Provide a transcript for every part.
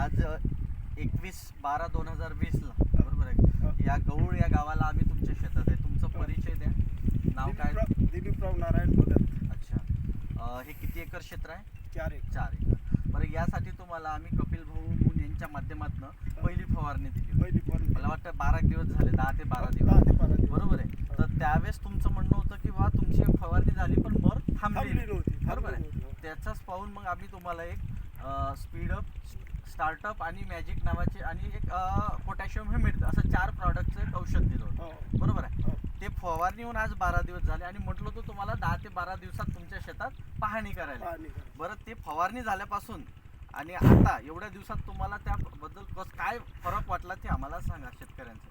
आज एकवीस बारा दोन हजार वीसला. बरोबर आहे या गौळ या गावाला आम्ही तुमच्या शेतात आहे. तुमचा परिचय द्या. नाव काय? दिलीपराव नारायण भगत. अच्छा. हे किती एकर क्षेत्र आहे? चार एक चार एकर. बरं यासाठी तुम्हाला आम्ही कपिल भाऊ मुन यांच्या माध्यमातून पहिली फवारणी दिली होती. पहिली पण मला वाटतं बारा दिवस झाले दहा ते बारा दिवस. बरोबर आहे. तर त्यावेळेस तुमचं म्हणणं होतं की बा तुमची फवारणी झाली पण मर थांबली थांबली नाही. नव्हती. बरोबर आहे. त्याचाच पाहून मग आम्ही तुम्हाला एक स्पीडअप स्टार्टअप आणि मॅजिक नावाचे आणि एक पोटॅशियम हेमिट असं चार प्रॉडक्टचं एक औषध दिलं होतं. हो, बरोबर आहे? हो. ते फवारणी होऊन आज बारा दिवस झाले आणि म्हटलं होतं तुम्हाला दहा ते बारा दिवसात तुमच्या शेतात पाहणी करायला. बरं ते फवारणी झाल्यापासून आणि आता एवढ्या दिवसात तुम्हाला त्याबद्दल कस काय फरक वाटला ते आम्हाला सांगा शेतकऱ्यांचं.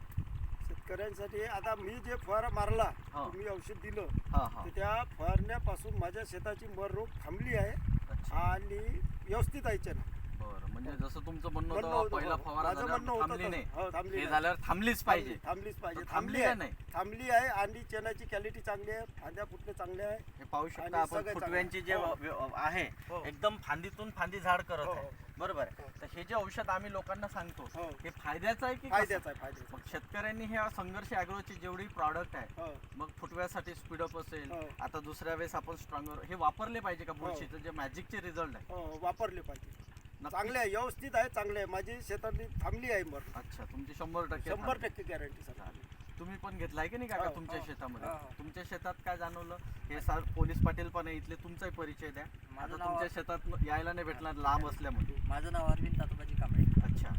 शेतकऱ्यांसाठी आता मी जे फवारा मारला हो. तुम्ही औषध दिलं हा हा. त्या फवारण्यापासून माझ्या शेताची मर रोग थांबली आहे. आणि व्यवस्थित आहे ना. बरं म्हणजे जसं तुमचं म्हणणं म्हणणं होतं होतं, पहिला हो. फवारा माझं झाल्यावर म्हणणं होतं थांबली तसं. नाही हो, थांबली हे नाही. झाल्यावर थांबलीच पाहिजे. थांबली- थांबलीच पाहिजे. तर थांबली थांबली का आहे. नाही? थांबली आहे आणि चण्याची क्वालिटी चांगली आहे. फांद्या फुटणे चांगले आहे. हे पाहू शकता आणि आपण सगळं फुटव्यांची जे व- आहे हो. एकदम फांदीतून फांदी झाड करत हो, आहे. हो. बरोबर आहे हो. तर हे जे औषध आम्ही लोकांना सांगतो हो. हे फायद्याचं आहे की कसं? फायद्याचा आहे फायद्याचा मग शेतकऱ्यांनी हे संघर्ष अॅग्रोचे जेवढी प्रॉडक्ट आहे हो मग फुटव्यासाठी स्पीडअप असेल हो. आता दुसऱ्या वेळेस आपण स्ट्रॉंगर हे वापरले पाहिजे का बुरशीचं जे मॅजिकचे रिझल्ट आहे हो वापरले पाहिजे नक्की- चांगले आहे व्यवस्थित आहे चांगले आहे माझी शेतातली थांबली आहे मर अच्छा तुमची शंभर टक्के शंभर. टक्के गॅरंटी सर चालेल. तुम्ही पण घेतलाय की नाही काका हो, तुमच्या हो, शेतामध्ये? हो. तुमच्या शेतात काय जाणवलं? हे सर पोलीस पाटील पण आहे इथले तुमचाही परिचय द्या. माझं आता नाव- तुमच्या शेतात यायला नाही भेटणार लांब असल्यामुळे. माझं नाव अरविंद तातोबाजी कांबळे. अच्छा.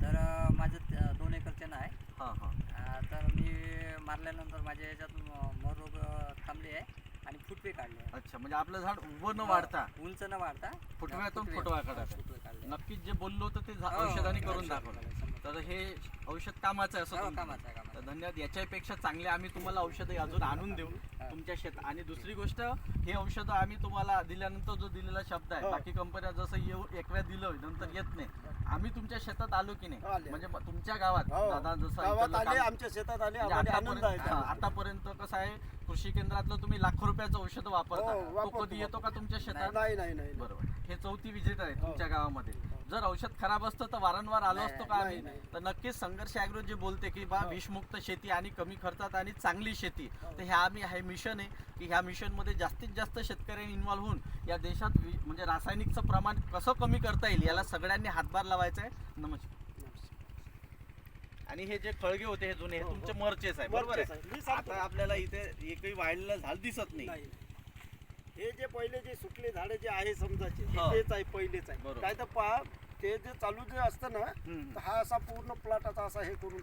तर अ, माझं त- दोन एकर चण आहे. हां हां. अ, तर मी मारल्यानंतर माझ्या याच्यात मोर रोग थांबले आहे आणि फुटवे काढले आहे. अच्छा म्हणजे आपलं झाड उभं न वाढता. उंच न वाढता. फुटव्यातून फुटवे- फुटवा काढायचा. फुटवे काढले. नक्कीच जे बोललो होतं ते झा- औषधाने करून दाखवलं. तर हे औषध कामाचं आहे असं हो, कामाचं आहे, म्हणणं. कामाचं तर धन्यवाद. याच्यापेक्षा चांगले आम्ही तुम्हाला औषधं अजून आणून देऊ हा. तुमच्या शेत आणि दुसरी गोष्ट हे औषधं आम्ही तुम्हाला दिल्यानंतर जो दिलेला शब्द आहे हो. बाकी कंपन्या जसं येऊ एक वेळा दिलं नंतर येत नाही. आम्ही तुमच्या शेतात आलो की नाही. आले. म्हणजे म- तुमच्या गावात हो. दादा जसं गावात इथलं आले काम- आमच्या शेतात आले म्हणजे आम्हाला आनंद आहे. आतापर्यंत हा, आतापर्यंत कसं आहे कृषी केंद्रातलं तुम्ही लाखो रुपयाचं औषध वापरता. हो, तो वापरतो, कधी येतो का तुमच्या शेतात? नाही नाही नाही बरोबर. हे चौथी विजिट आहे हो. तुमच्या गावामध्ये. जर औषध खराब असतं तर वारंवार आलो असतो का आम्ही. तर नक्कीच संघर्ष ॲग्रो जे बोलते की बा हो. विषमुक्त शेती आणि कमी खर्चात आणि चांगली शेती हो. तर ह्या आम्ही हे मिशन आहे की ह्या मिशनमध्ये जास्तीत जास्त शेतकऱ्यांनी इन्व्हॉल्व होऊन या देशात म्हणजे रासायनिकचं प्रमाण कसं कमी करता येईल याला सगळ्यांनी हातभार लावायचा आहे नमस्कार आणि हे जे खळगे होते हे जुने हे हो. तुमचे मरचेच आहे बरोबर आहे. आता आपल्याला इथे एकही वाढलेलं झाड दिसत नाही हे जे पहिले जे सुकले झाडे जे आहे समजाचे हो. तेच आहे पहिलेच आहे बरोबर. काय तर पहा ते जे चालू जे असतं ना हम्म. तर हा असा पूर्ण प्लॉटाचा असा हे करून